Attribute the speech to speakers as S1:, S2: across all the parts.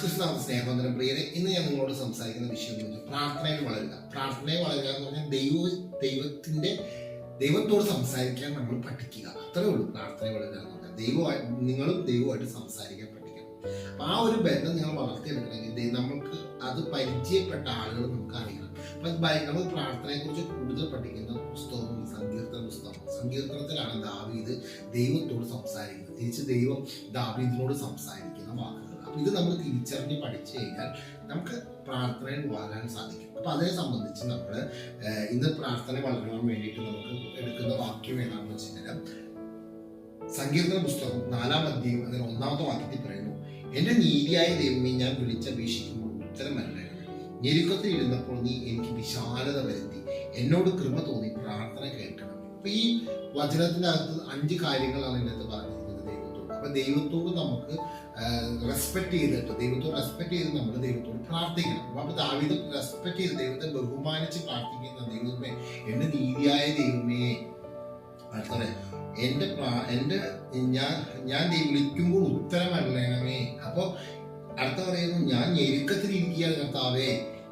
S1: കൃഷ്ണനാഥ സ്നേഹബന്ധനം പ്രിയരെ ഇന്ന് ഞാൻ നിങ്ങളോട് സംസാരിക്കുന്ന വിഷയം എന്ന് വെച്ചാൽ പ്രാർത്ഥനയിൽ വളരുക. പ്രാർത്ഥനയിൽ വളരുക എന്ന് പറഞ്ഞാൽ ദൈവ ദൈവത്തിന്റെ ദൈവത്തോട് സംസാരിക്കാൻ നമ്മൾ പഠിക്കുക. അത്രേ ഉള്ളൂ പ്രാർത്ഥനയിൽ വളരുക എന്ന് പറഞ്ഞാൽ. ദൈവമായി നിങ്ങളും ദൈവമായിട്ട് സംസാരിക്കാൻ പഠിക്കണം. അപ്പൊ ആ ഒരു ബന്ധം നിങ്ങൾ വളർത്തിയെടുക്കണമെങ്കിൽ നമുക്ക് അത് പരിചയപ്പെട്ട ആളുകൾ നമുക്ക് അറിയണം. അപ്പൊ നമ്മൾ പ്രാർത്ഥനയെ കുറിച്ച് കൂടുതൽ പഠിക്കുന്ന പുസ്തകവും സങ്കീർത്തന പുസ്തകം സങ്കീർത്തനത്തിലാണ് ദാവീദ് ദൈവത്തോട് സംസാരിക്കുന്നത്. തിരിച്ച് ദൈവം ദാവീദിനോട് സംസാരിക്കുന്ന വാക്കുകൾ ഇത് നമ്മൾ തിരിച്ചറിഞ്ഞ് പഠിച്ചു കഴിഞ്ഞാൽ നമുക്ക് പ്രാർത്ഥനയിൽ വളരാൻ സാധിക്കും. അപ്പൊ അതേ സംബന്ധിച്ച് നമ്മൾ ഇന്ന് പ്രാർത്ഥന വളരാൻ വേണ്ടിയിട്ട് നമുക്ക് എടുക്കുന്ന വാക്യം ഏതാണെന്ന് വെച്ച് സങ്കീർത്തന പുസ്തകം നാലാം അധ്യായം അതിന് ഒന്നാമത്തെ വാക്യത്തിൽ പറയുന്നു എന്റെ നീതിയായ ദൈവമേ ഞാൻ വിളിച്ചപേക്ഷിക്കുമ്പോൾ വരണേ ഞെരുക്കത്തിൽ ഇരുന്നപ്പോൾ നീ എനിക്ക് വിശാലത വരുത്തി. എന്നോട് കൃപ തോന്നി പ്രാർത്ഥന കേൾക്കണം. അപ്പൊ ഈ വചനത്തിനകത്ത് അഞ്ച് കാര്യങ്ങളാണ് ഇതിനകത്ത് ദൈവത്തോട് അപ്പൊ ദൈവത്തോട് നമുക്ക് റെസ്പെക്ട് ചെയ്തിട്ട് ദൈവത്തോട് റെസ്പെക്ട് ചെയ്ത് നമ്മൾ ദൈവത്തോട് പ്രാർത്ഥിക്കണം. അപ്പൊ ദാവിതം റെസ്പെക്ട് ചെയ്ത് ദൈവത്തെ ബഹുമാനിച്ച് പ്രാർത്ഥിക്കുന്ന ദൈവമേ എന്റെ നീതിയായ ദൈവമേ അടുത്തത് പ്രാ- എന്റെ ഞാൻ ഞാൻ ദൈവം വിളിക്കുമ്പോൾ ഉത്തരമല്ലണമേ അപ്പൊ അടുത്ത പറയുന്നു ഞാൻ ഞെരുക്കത്തിലിരിക്കുകയാണ് കർത്താവേ.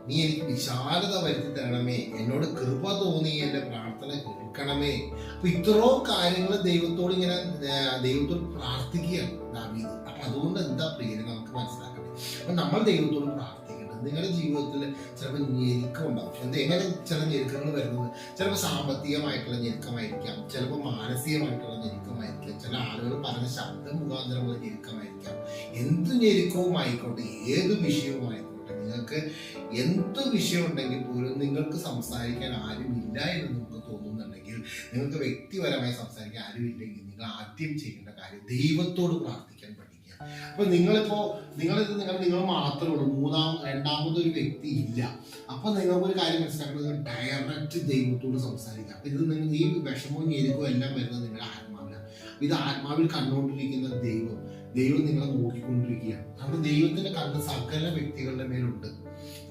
S1: നീ എനിക്ക് വിശാലത വരുത്തി തരണമേ. എന്നോട് കൃപ തോന്നി എന്റെ പ്രാർത്ഥന കേൾക്കണമേ. അപ്പൊ ഇത്രയോ കാര്യങ്ങൾ ദൈവത്തോട് ഇങ്ങനെ ദൈവത്തോട് പ്രാർത്ഥിക്കുകയാണ് ദാവീദ്. അപ്പൊ അതുകൊണ്ട് എന്താ പ്രിയനെ നമുക്ക് മനസ്സിലാക്കണേ അപ്പൊ നമ്മൾ ദൈവത്തോട് പ്രാർത്ഥിക്കേണ്ടത് നിങ്ങളുടെ ജീവിതത്തിൽ ചിലപ്പോൾ ഞെരുക്കം ഉണ്ടാവും. എന്താ എങ്ങനെ ചില ഞെരുക്കങ്ങൾ വരുന്നത്? ചിലപ്പോൾ സാമ്പത്തികമായിട്ടുള്ള ഞെരുക്കമായിരിക്കാം. ചിലപ്പോൾ മാനസികമായിട്ടുള്ള ഞെരുക്കമായിരിക്കാം. ചില ആളുകൾ പറഞ്ഞ ശബ്ദം മുഖാന്തരമുള്ള ഞെരുക്കമായിരിക്കാം. എന്ത് ഞെരുക്കവും ആയിക്കോട്ടെ ഏത് വിഷയവും ആയിക്കോട്ടെ നിങ്ങൾക്ക് എന്ത് വിഷയം ഉണ്ടെങ്കിൽ പോലും നിങ്ങൾക്ക് സംസാരിക്കാൻ ആരുമില്ല എന്ന് നിങ്ങൾക്ക് തോന്നുന്നുണ്ടെങ്കിൽ നിങ്ങൾക്ക് വ്യക്തിപരമായി സംസാരിക്കാൻ ആരുമില്ലെങ്കിൽ നിങ്ങൾ ആദ്യം ചെയ്യേണ്ട കാര്യം ദൈവത്തോട് പ്രാർത്ഥിക്കാൻ പഠിക്കുക. അപ്പൊ നിങ്ങളിപ്പോ നിങ്ങളിത് നിങ്ങൾ നിങ്ങൾ മാത്രമേ ഉള്ളൂ. മൂന്നാം രണ്ടാമതൊരു വ്യക്തി ഇല്ല. അപ്പൊ നിങ്ങൾക്ക് ഒരു കാര്യം മനസ്സിലാക്കുന്നത് ഡയറക്റ്റ് ദൈവത്തോട് സംസാരിക്കുക. അപ്പൊ ഇത് നിങ്ങൾ ഈ വിഷമവും എരിവും എല്ലാം വരുന്നത് നിങ്ങളുടെ ആത്മാവിലാണ് ഇത് ആത്മാവിൽ കണ്ടുകൊണ്ടിരിക്കുന്ന ദൈവം ദൈവം നിങ്ങളെ നോക്കിക്കൊണ്ടിരിക്കുകയാണ് കാരണം ദൈവത്തിന്റെ കണ്ണ് സകല വ്യക്തികളുടെ മേലുണ്ട്.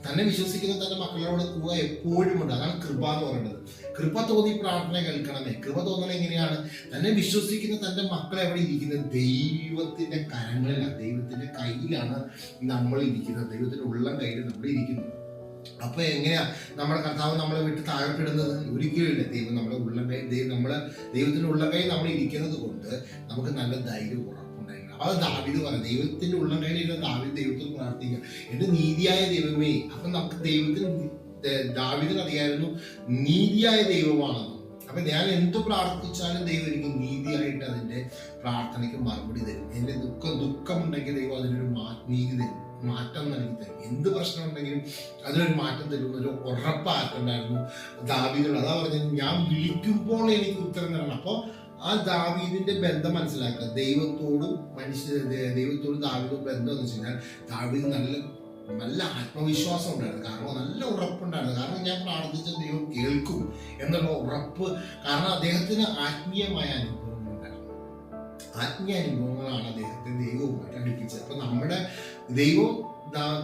S1: തന്നെ വിശ്വസിക്കുന്ന തന്റെ മക്കളോട് കൂടെ എപ്പോഴും ഉണ്ട്. അതാണ് കൃപ എന്ന് പറയുന്നത്. കൃപ തോന്നി പ്രാർത്ഥന കേൾക്കണമേ. കൃപ തോന്നൽ എങ്ങനെയാണ്? തന്നെ വിശ്വസിക്കുന്ന തന്റെ മക്കൾ എവിടെ ഇരിക്കുന്നത് ദൈവത്തിന്റെ കരങ്ങളിലാണ് ദൈവത്തിന്റെ കയ്യിലാണ് നമ്മൾ ഇരിക്കുന്നത്. ദൈവത്തിന്റെ ഉള്ളം കയ്യിൽ നമ്മൾ ഇരിക്കുന്നത് അപ്പൊ എങ്ങനെയാ? നമ്മുടെ കർത്താവ് നമ്മളെ വിട്ട് താഴെപ്പെടുന്നത് ഒരിക്കലും ഇല്ല ദൈവം നമ്മുടെ ഉള്ളമേ ദൈവം നമ്മളെ ദൈവത്തിന്റെ ഉള്ളമേ നമ്മൾ ഇരിക്കുന്നത് കൊണ്ട് നമുക്ക് നല്ല ധൈര്യം ഉറപ്പുണ്ടായിരുന്നു അത് ദാവിദ് പറഞ്ഞു ദൈവത്തിന്റെ ഉള്ളം കയ്യിലിരുന്ന ദാവിദ് ദൈവത്തിൽ പ്രാർത്ഥിക്കുക. എന്റെ നീതിയായ ദൈവമേ അപ്പൊ നമുക്ക് ദൈവത്തിന് ദാവിദിന് അറിയായിരുന്നു നീതിയായ ദൈവമാണെന്ന്. അപ്പൊ ഞാൻ എന്ത് പ്രാർത്ഥിച്ചാലും ദൈവം എനിക്ക് അതിന്റെ പ്രാർത്ഥനയ്ക്ക് മറുപടി തരും. എന്റെ ദുഃഖം ദുഃഖമുണ്ടെങ്കിൽ ദൈവം അതിനൊരു നീതി തരും. മാറ്റം നൽകി തരും. എന്ത് പ്രശ്നം ഉണ്ടെങ്കിലും അതിനൊരു മാറ്റം തരും. ഒരു ഉറപ്പാക്കണ്ടായിരുന്നു ദാവീദിനോട് അതാ പറഞ്ഞത് ഞാൻ വിളിക്കുമ്പോൾ എനിക്ക് ഉത്തരം തരണം. അപ്പോൾ ആ ദാവീദിന്റെ ബന്ധം മനസ്സിലാക്കുക. ദൈവത്തോടും മനുഷ്യ ദൈവത്തോടും ദാവീദും ബന്ധം എന്ന് വെച്ച് കഴിഞ്ഞാൽ ദാവീദ് നല്ല നല്ല ആത്മവിശ്വാസം ഉണ്ടായിരുന്നു. കാരണം നല്ല ഉറപ്പുണ്ടായിരുന്നു. കാരണം ഞാൻ പ്രാർത്ഥിച്ച ദൈവം കേൾക്കും എന്നുള്ള ഉറപ്പ്. കാരണം അദ്ദേഹത്തിന് ആത്മീയമായ ഉണ്ടായിരുന്നു ആത്മീയ അനുഭവങ്ങളാണ് അദ്ദേഹത്തെ ദൈവവുമായിട്ട് അടുപ്പിച്ചത് അപ്പൊ നമ്മുടെ ദൈവം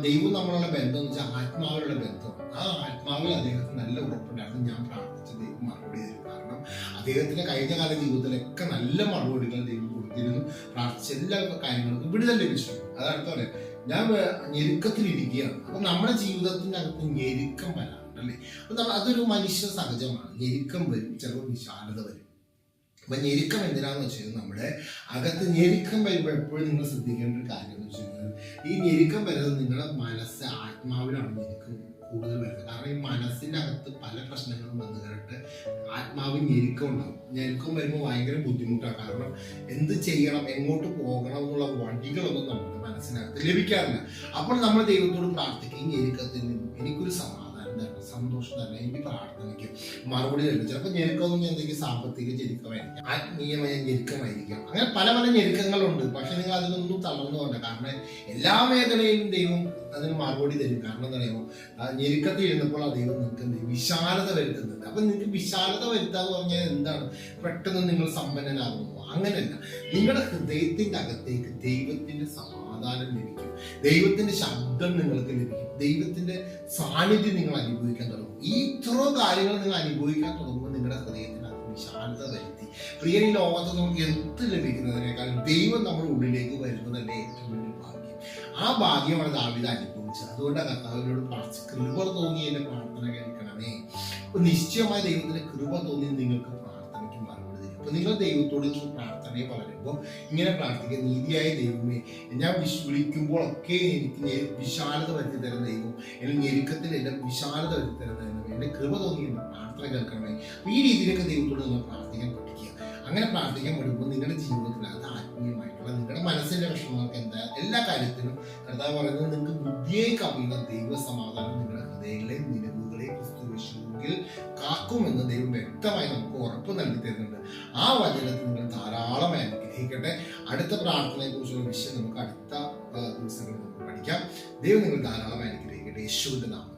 S1: ദൈവം നമ്മളുള്ള ബന്ധം എന്ന് വെച്ചാൽ ആത്മാവിലുള്ള ബന്ധം. ആ ആത്മാവിൽ അദ്ദേഹത്തിന് നല്ല ഉറപ്പുണ്ടായിരുന്നു. ഞാൻ പ്രാർത്ഥിച്ച ദൈവം മറുപടി തരും. കാരണം അദ്ദേഹത്തിന്റെ കഴിഞ്ഞ കാല ജീവിതത്തിലൊക്കെ നല്ല മറുപടികൾ ദൈവം കൊടുത്തിരുന്നു. പ്രാർത്ഥിച്ച എല്ലാ കാര്യങ്ങൾക്കും വിടുതൽ ലഭിച്ചു. അതാണ് പറയാം ഞാൻ ഞെരുക്കത്തിലിരിക്കുകയാണ് അപ്പൊ നമ്മുടെ ജീവിതത്തിന്റെ അകത്ത് ഞെരുക്കം വരാറുണ്ട് അല്ലേ അതൊരു മനുഷ്യ സഹജമാണ്. ഞെരുക്കം വരും ചിലപ്പോൾ വിശാലത വരും. അപ്പൊ ഞെരുക്കം എന്തിനാന്ന് വെച്ച് കഴിഞ്ഞാൽ നമ്മുടെ അകത്ത് ഞെരുക്കം വരുമ്പോൾ എപ്പോഴും നിങ്ങൾ ശ്രദ്ധിക്കേണ്ട ഒരു കാര്യം എന്ന് വെച്ച് കഴിഞ്ഞാൽ ഈ ഞെരുക്കം വരുന്നത് നിങ്ങളുടെ മനസ്സ് ആത്മാവിലാണ് ഞെരുക്കം കൂടുതൽ വരുന്നത്. കാരണം ഈ മനസ്സിന്റെ അകത്ത് പല പ്രശ്നങ്ങളും വന്നു കേട്ട് ആത്മാവ് ഞെരുക്കം ഉണ്ടാവും. ഞെരുക്കം വരുമ്പോൾ ഭയങ്കര ബുദ്ധിമുട്ടാണ്. കാരണം എന്ത് ചെയ്യണം എങ്ങോട്ട് പോകണം എന്നുള്ള വഴികളൊന്നും നമ്മുടെ മനസ്സിനകത്ത് ലഭിക്കാറില്ല. അപ്പോൾ നമ്മൾ ദൈവത്തോട് പ്രാർത്ഥിക്കുകയും ഞെരുക്കത്തിൽ നിന്നും എനിക്കൊരു സമാധാനം തരണം സന്തോഷം തന്നെ. എനിക്ക് പ്രാർത്ഥനയ്ക്ക് മറുപടി ലഭിച്ചു ചിലപ്പോൾ ഞെരുക്കമൊന്നും എന്തെങ്കിലും സാമ്പത്തിക ഞെരുക്കമായിരിക്കാം. ആത്മീയമായ ഞെരുക്കമായിരിക്കാം. അങ്ങനെ പല പല ഞെരുക്കങ്ങളുണ്ട്. പക്ഷെ നിങ്ങൾ അതിനൊന്നും തളർന്നു പോകണ്ട. കാരണം എല്ലാ മേഖലയിലും ദൈവം അതിന് മറുപടി തരും. കാരണം എന്താ പറയുമോ ഞെരുക്കത്തിൽ ഇരുന്നപ്പോൾ ആ ദൈവം നിങ്ങൾക്ക് എന്ത്? വിശാലത വരുത്തുന്നുണ്ട്. അപ്പൊ നിങ്ങൾക്ക് വിശാലത വരുത്താന്ന് പറഞ്ഞാൽ എന്താണ്? പെട്ടെന്ന് നിങ്ങൾ സമ്പന്നനാകുന്നു. അങ്ങനെയല്ല. നിങ്ങളുടെ ഹൃദയത്തിന്റെ അകത്തേക്ക് ദൈവത്തിന്റെ സമാധാനം ലഭിക്കും. ദൈവത്തിന്റെ ശബ്ദം നിങ്ങൾക്ക് ലഭിക്കും. ദൈവത്തിന്റെ സാന്നിധ്യം നിങ്ങൾ അനുഭവിക്കാൻ തുടങ്ങും. ഈ ഇത്ര കാര്യങ്ങൾ നിങ്ങൾ അനുഭവിക്കാൻ തുടങ്ങുമ്പോൾ നിങ്ങളുടെ ഹൃദയത്തിനകത്ത് വിശാലത വരുത്തി. പ്രിയ ഈ ലോകത്ത് നമുക്ക് എന്ത് ലഭിക്കുന്നതിനേക്കാൾ ദൈവം നമ്മുടെ ഉള്ളിലേക്ക് വരുന്നതല്ലേ ഏറ്റവും വലിയ ഭാഗ്യം. ആ ഭാഗ്യമാണ് ദാവിത അനുഭവിച്ചത്. അതുകൊണ്ടാണ് കർത്താവിനോട് പ്രാർത്ഥിച്ച് കൃപ തോന്നി എന്റെ പ്രാർത്ഥന കേൾക്കണമേ. നിശ്ചയമായി ദൈവത്തിന്റെ കൃപ തോന്നി നിങ്ങൾക്ക് തരും അപ്പൊ നിങ്ങൾ ദൈവത്തോട് ഈ പ്രാർത്ഥനയെ പറയുമ്പോൾ ഇങ്ങനെ പ്രാർത്ഥിക്കുക നീതിയായ ദൈവമേ ഞാൻ വിശ് വിളിക്കുമ്പോഴൊക്കെ എനിക്ക് വിശാലത വരുത്തി തരുന്ന ദൈവം ഞെരുക്കത്തിലെല്ലാം വിശാലത വരുത്തി തരുന്ന ദൈവം എന്റെ കൃപ തോന്നി പ്രാർത്ഥന കേൾക്കണമേ. ഈ രീതിയിലൊക്കെ ദൈവത്തോട് നിങ്ങൾ പ്രാർത്ഥിക്കാൻ പഠിക്കുക. അങ്ങനെ പ്രാർത്ഥിക്കാൻ പഠിക്കുമ്പോൾ നിങ്ങളുടെ ജീവിതത്തിൽ അത് ആത്മീയമായിട്ടുള്ള നിങ്ങളുടെ മനസ്സിന്റെ വിഷമങ്ങൾക്ക് എന്താ എല്ലാ കാര്യത്തിലും കർത്താവ് പറയുന്നത് നിങ്ങൾക്ക് ബുദ്ധിയെ കവിയുന്ന ദൈവ സമാധാനം നിങ്ങളുടെ ഹൃദയങ്ങളെ നിലവുകളെ കാക്കും കാക്കുമെന്ന് ദൈവം വ്യക്തമായി നമുക്ക് ഉറപ്പ് നൽകി തരുന്നുണ്ട്. ആ വചനത്തിൽ നിങ്ങൾ ധാരാളമായി അനുഗ്രഹിക്കട്ടെ. അടുത്ത പ്രാർത്ഥനയെ കുറിച്ചുള്ള വിഷയം നമുക്ക് അടുത്ത ദിവസങ്ങളിൽ നമുക്ക് പഠിക്കാം. ദൈവം നിങ്ങൾ ധാരാളമായി അനുഗ്രഹിക്കട്ടെ. യേശുവിന്റെ നാമം